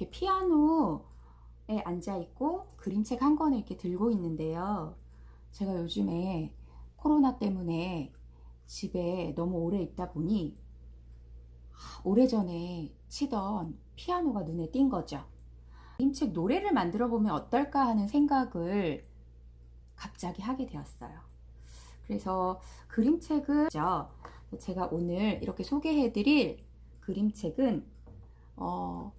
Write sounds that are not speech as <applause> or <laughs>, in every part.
이렇게 피아노에 앉아 있고 그림책 한 권을 이렇게 들고 있는데요. 제가 요즘에 코로나 때문에 집에 너무 오래 있다 보니 오래전에 치던 피아노가 눈에 띈 거죠. 그림책 노래를 만들어 보면 어떨까 하는 생각을 갑자기 하게 되었어요. 그래서 그림책은 제가 오늘 이렇게 소개해 드릴 그림책은 어,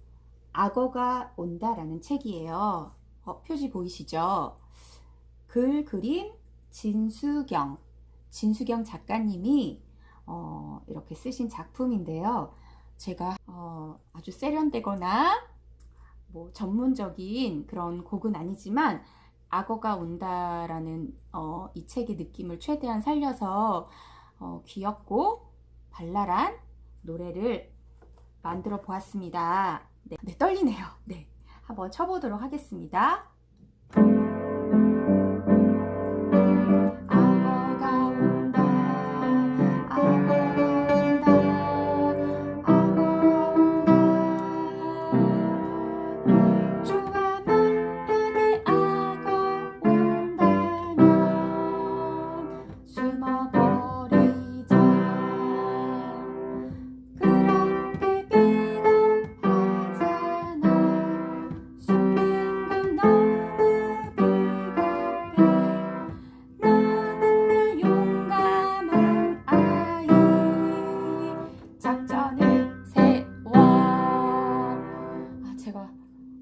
악어가 온다라는 책이에요. 어, 표지 보이시죠? 글 그림 진수경 진수경 작가님이 어, 이렇게 쓰신 작품인데요. 제가 어, 아주 세련되거나 뭐 전문적인 그런 곡은 아니지만 악어가 온다라는 어, 이 책의 느낌을 최대한 살려서 어, 귀엽고 발랄한 노래를 만들어 보았습니다. 네, 네, 떨리네요. 네, 한번 쳐보도록 하겠습니다.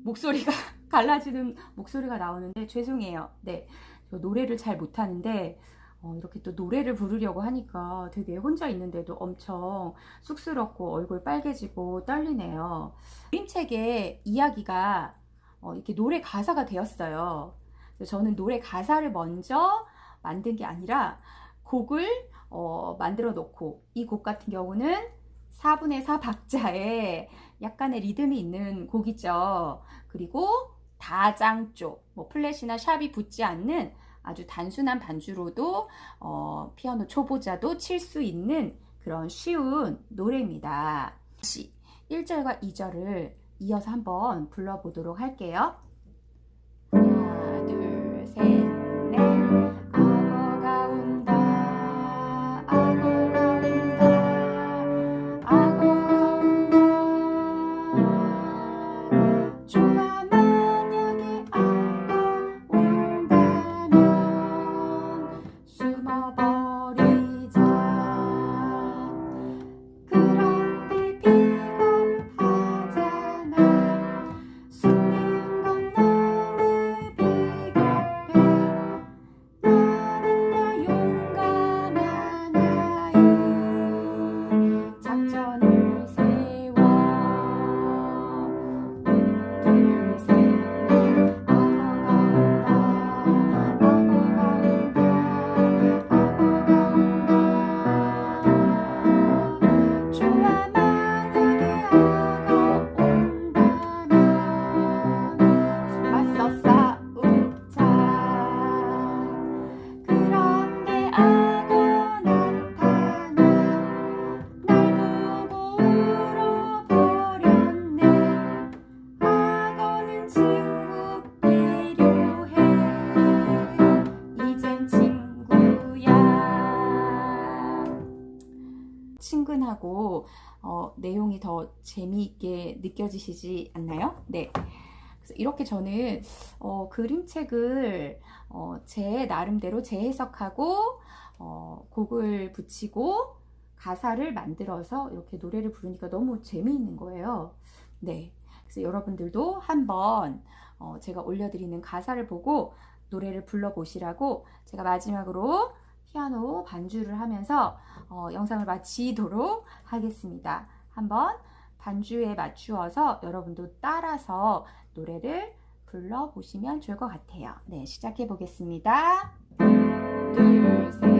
목소리가 <laughs> 갈라지는 목소리가 나오는데 죄송해요. 네. 저 노래를 잘 못하는데 어, 이렇게 또 노래를 부르려고 하니까 되게 혼자 있는데도 엄청 쑥스럽고 얼굴 빨개지고 떨리네요. 그림책의 이야기가 어, 이렇게 노래 가사가 되었어요. 저는 노래 가사를 먼저 만든 게 아니라 곡을 어, 만들어 놓고 이 곡 같은 경우는 4분의 4 박자에 약간의 리듬이 있는 곡이죠. 그리고 다장조, 뭐 플랫이나 샵이 붙지 않는 아주 단순한 반주로도 어, 피아노 초보자도 칠 수 있는 그런 쉬운 노래입니다. 다시 1절과 2절을 이어서 한번 불러보도록 할게요. 친근하고 어, 내용이 더 재미있게 느껴지시지 않나요? 네. 이렇게 저는 어, 그림책을 어, 제 나름대로 재해석하고 어, 곡을 붙이고 가사를 만들어서 이렇게 노래를 부르니까 너무 재미있는 거예요. 네. 그래서 여러분들도 한번 어, 제가 올려드리는 가사를 보고 노래를 불러보시라고 제가 마지막으로 피아노 반주를 하면서 어, 영상을 마치도록 하겠습니다. 한번 반주에 맞추어서 여러분도 따라서 노래를 불러보시면 좋을 것 같아요. 네, 시작해 보겠습니다. 둘, 셋.